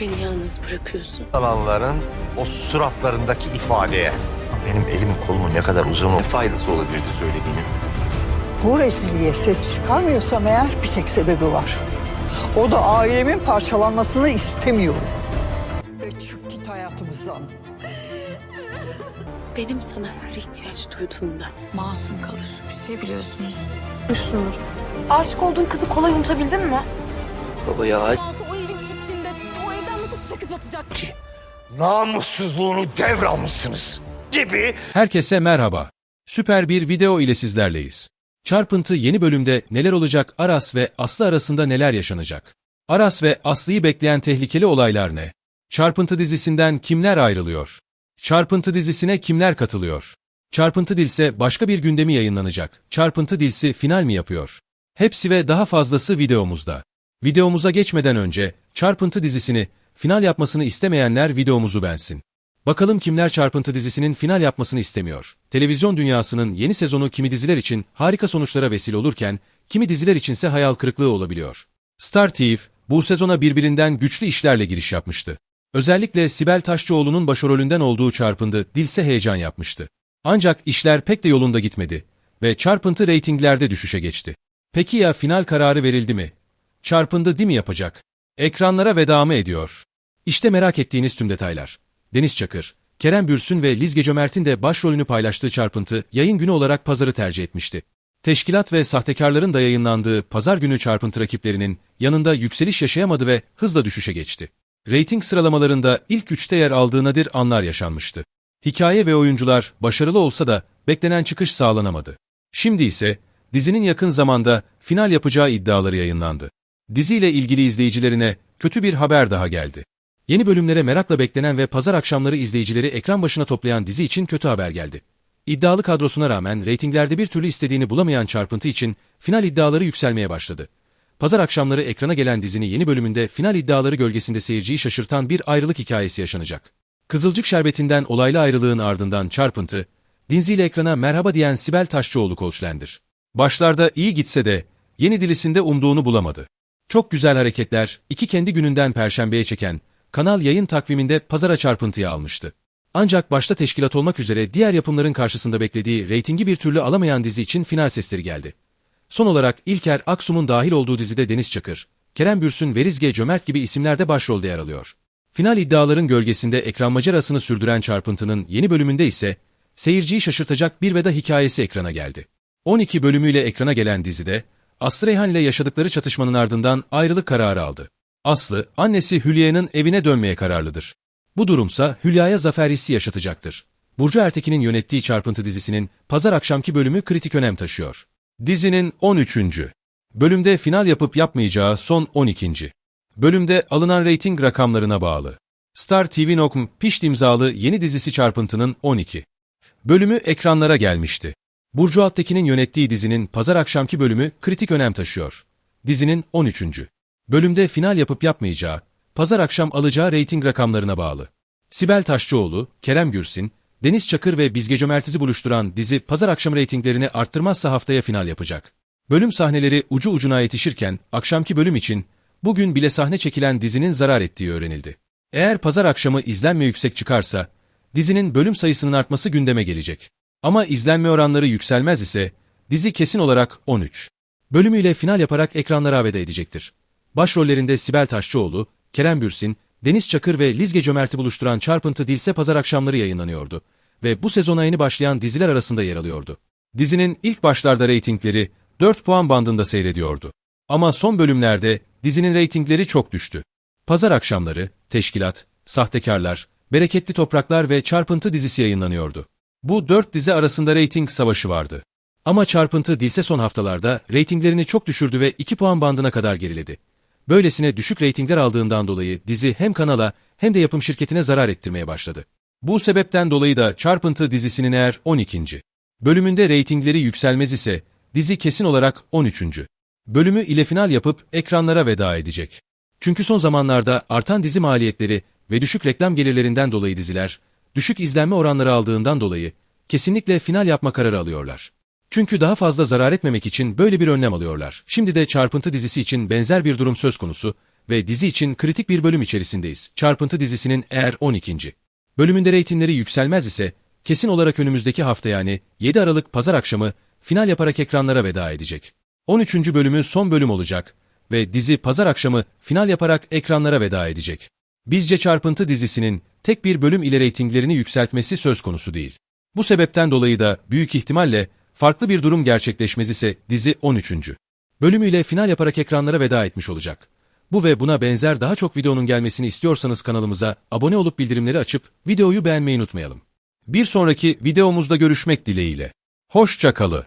beni yalnız bırakıyorsun? alanların o suratlarındaki ifadeye. Benim elim kolumun ne kadar uzun Ne faydası olabilirdi söylediğinin? Bu rezilliğe ses çıkarmıyorsam eğer bir tek sebebi var. O da ailemin parçalanmasını istemiyorum. Ve çık git hayatımızdan. Benim sana her ihtiyaç duyduğumda Masum kalır. Bir şey biliyorsunuz. Nur. Aşık olduğun kızı kolay unutabildin mi? Baba ya söküp atacak? namussuzluğunu devralmışsınız gibi Herkese merhaba. Süper bir video ile sizlerleyiz. Çarpıntı yeni bölümde neler olacak Aras ve Aslı arasında neler yaşanacak? Aras ve Aslı'yı bekleyen tehlikeli olaylar ne? Çarpıntı dizisinden kimler ayrılıyor? Çarpıntı dizisine kimler katılıyor? Çarpıntı Dilse başka bir gündemi yayınlanacak. Çarpıntı Dilsi final mi yapıyor? Hepsi ve daha fazlası videomuzda. Videomuza geçmeden önce Çarpıntı dizisini final yapmasını istemeyenler videomuzu beğensin. Bakalım kimler Çarpıntı dizisinin final yapmasını istemiyor. Televizyon dünyasının yeni sezonu kimi diziler için harika sonuçlara vesile olurken, kimi diziler içinse hayal kırıklığı olabiliyor. Star TV, bu sezona birbirinden güçlü işlerle giriş yapmıştı. Özellikle Sibel Taşçıoğlu'nun başrolünden olduğu Çarpıntı Dilse heyecan yapmıştı. Ancak işler pek de yolunda gitmedi ve Çarpıntı reytinglerde düşüşe geçti. Peki ya final kararı verildi mi? Çarpıntı di mi yapacak? Ekranlara veda mı ediyor? İşte merak ettiğiniz tüm detaylar. Deniz Çakır, Kerem Bürsün ve Lizge Cömert'in de başrolünü paylaştığı çarpıntı yayın günü olarak pazarı tercih etmişti. Teşkilat ve sahtekarların da yayınlandığı pazar günü çarpıntı rakiplerinin yanında yükseliş yaşayamadı ve hızla düşüşe geçti. Rating sıralamalarında ilk üçte yer aldığı nadir anlar yaşanmıştı. Hikaye ve oyuncular başarılı olsa da beklenen çıkış sağlanamadı. Şimdi ise dizinin yakın zamanda final yapacağı iddiaları yayınlandı. Diziyle ilgili izleyicilerine kötü bir haber daha geldi. Yeni bölümlere merakla beklenen ve pazar akşamları izleyicileri ekran başına toplayan dizi için kötü haber geldi. İddialı kadrosuna rağmen reytinglerde bir türlü istediğini bulamayan çarpıntı için final iddiaları yükselmeye başladı. Pazar akşamları ekrana gelen dizinin yeni bölümünde final iddiaları gölgesinde seyirciyi şaşırtan bir ayrılık hikayesi yaşanacak. Kızılcık şerbetinden olaylı ayrılığın ardından çarpıntı, Dinzi ile ekrana merhaba diyen Sibel Taşçıoğlu koçlendir. Başlarda iyi gitse de yeni dilisinde umduğunu bulamadı. Çok güzel hareketler, iki kendi gününden perşembeye çeken, kanal yayın takviminde pazara çarpıntıya almıştı. Ancak başta teşkilat olmak üzere diğer yapımların karşısında beklediği reytingi bir türlü alamayan dizi için final sesleri geldi. Son olarak İlker Aksum'un dahil olduğu dizide Deniz Çakır, Kerem Bürsün ve Rizge Cömert gibi isimlerde başrolde yer alıyor. Final iddiaların gölgesinde ekran macerasını sürdüren çarpıntının yeni bölümünde ise seyirciyi şaşırtacak bir veda hikayesi ekrana geldi. 12 bölümüyle ekrana gelen dizide Aslı Reyhan ile yaşadıkları çatışmanın ardından ayrılık kararı aldı. Aslı, annesi Hülya'nın evine dönmeye kararlıdır. Bu durumsa Hülya'ya zafer hissi yaşatacaktır. Burcu Ertekin'in yönettiği Çarpıntı dizisinin pazar akşamki bölümü kritik önem taşıyor. Dizinin 13. bölümde final yapıp yapmayacağı son 12. bölümde alınan reyting rakamlarına bağlı. Star TV.com Pişt imzalı yeni dizisi Çarpıntı'nın 12. bölümü ekranlara gelmişti. Burcu Altekin'in yönettiği dizinin pazar akşamki bölümü kritik önem taşıyor. Dizinin 13. bölümde final yapıp yapmayacağı, pazar akşam alacağı reyting rakamlarına bağlı. Sibel Taşçıoğlu, Kerem Gürsin, Deniz Çakır ve Bizge Cömertiz'i buluşturan dizi pazar akşam reytinglerini arttırmazsa haftaya final yapacak. Bölüm sahneleri ucu ucuna yetişirken akşamki bölüm için bugün bile sahne çekilen dizinin zarar ettiği öğrenildi. Eğer pazar akşamı izlenme yüksek çıkarsa, dizinin bölüm sayısının artması gündeme gelecek. Ama izlenme oranları yükselmez ise dizi kesin olarak 13. bölümüyle final yaparak ekranlara veda edecektir. Başrollerinde Sibel Taşçıoğlu, Kerem Bürsin, Deniz Çakır ve Lizge Cömert'i buluşturan Çarpıntı Dilse pazar akşamları yayınlanıyordu ve bu sezona yeni başlayan diziler arasında yer alıyordu. Dizinin ilk başlarda reytingleri 4 puan bandında seyrediyordu. Ama son bölümlerde dizinin reytingleri çok düştü. Pazar akşamları, Teşkilat, Sahtekarlar, Bereketli Topraklar ve Çarpıntı dizisi yayınlanıyordu. Bu dört dizi arasında reyting savaşı vardı. Ama Çarpıntı Dilse son haftalarda reytinglerini çok düşürdü ve 2 puan bandına kadar geriledi. Böylesine düşük reytingler aldığından dolayı dizi hem kanala hem de yapım şirketine zarar ettirmeye başladı. Bu sebepten dolayı da Çarpıntı dizisinin eğer 12. bölümünde reytingleri yükselmez ise dizi kesin olarak 13. bölümü ile final yapıp ekranlara veda edecek. Çünkü son zamanlarda artan dizi maliyetleri ve düşük reklam gelirlerinden dolayı diziler, düşük izlenme oranları aldığından dolayı kesinlikle final yapma kararı alıyorlar. Çünkü daha fazla zarar etmemek için böyle bir önlem alıyorlar. Şimdi de Çarpıntı dizisi için benzer bir durum söz konusu ve dizi için kritik bir bölüm içerisindeyiz. Çarpıntı dizisinin eğer 12. bölümünde reytingleri yükselmez ise kesin olarak önümüzdeki hafta yani 7 Aralık pazar akşamı final yaparak ekranlara veda edecek. 13. bölümü son bölüm olacak ve dizi pazar akşamı final yaparak ekranlara veda edecek. Bizce Çarpıntı dizisinin tek bir bölüm ile reytinglerini yükseltmesi söz konusu değil. Bu sebepten dolayı da büyük ihtimalle farklı bir durum gerçekleşmez ise dizi 13. bölümüyle final yaparak ekranlara veda etmiş olacak. Bu ve buna benzer daha çok videonun gelmesini istiyorsanız kanalımıza abone olup bildirimleri açıp videoyu beğenmeyi unutmayalım. Bir sonraki videomuzda görüşmek dileğiyle. Hoşça kalın.